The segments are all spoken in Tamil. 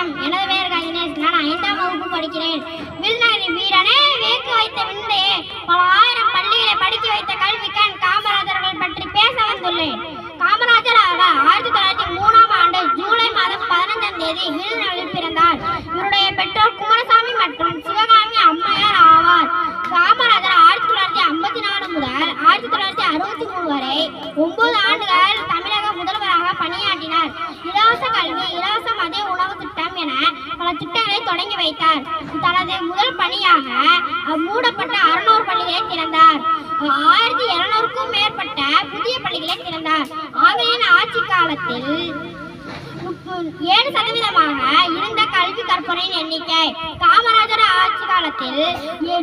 வணக்கம் எனது பெயர் கதினேஷ் நான் ஐந்தாம் வகுப்பு படிக்கிறேன். விருதுநகரி வீரனே வேக்கு வைத்த விந்தையே பல ஆயிரம் பள்ளிகளை படிக்க வைத்த கல்விக்கண் காமராஜர் அவர்கள் பற்றி பேச வந்துள்ளேன் காமராஜர் அவர்கள் ஆயிரத்தி தொள்ளாயிரத்தி மூணாம் ஆண்டு ஜூலை மாதம் பதினைந்தாம் தேதி விருதுநகரில் பிறந்தார். இவருடைய பெற்றோர் குமாரசாமி மற்றும் சிவகாமி அம்மையார் ஆவார். காமராஜர் ஆயிரத்தி தொள்ளாயிரத்தி ஐம்பத்தி நாலு முதல் ஆயிரத்தி தொள்ளாயிரத்தி அறுபத்தி மூணு வரை ஒன்பது வைத்தார். தனது முதல் பணியாக மூடப்பட்ட அறுநூறு பள்ளிகளை திறந்தார். ஆயிரத்தி இருநூறுக்கும் மேற்பட்ட புதிய பள்ளிகளை திறந்தார். ஆங்கிலேயன் ஆட்சி காலத்தில் ஏழு சதவீதமாக இருந்த கல்வி கற்பனையின் எண்ணிக்கை காமராஜர் ஆட்சி காலத்தில்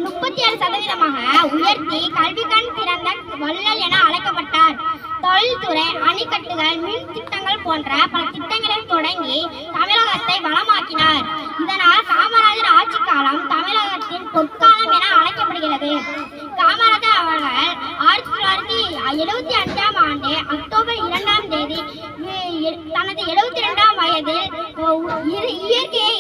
முப்பத்தி ஏழு சதவீதமாக உயர்த்தி கல்வி கண் திறந்த வள்ளல் என அழைக்கப்பட்டார். தொழில்துறை அணைக்கட்டுகள் மின் திட்டங்கள் போன்ற பல திட்டங்களை தொடங்கி தமிழகத்தை வளமாக்கினார் இதனால் காமராஜர் ஆட்சி காலம் தமிழகத்தின் பொற்காலம் என அழைக்கப்படுகிறது. காமராஜர் அவர்கள் ஆயிரத்தி தொள்ளாயிரத்தி எழுபத்தி அஞ்சாம் ஆண்டு அக்டோபர் இரண்டாம் தேதி தனது எழுபத்தி இரண்டாம் வயதில் இரு- இயற்கையை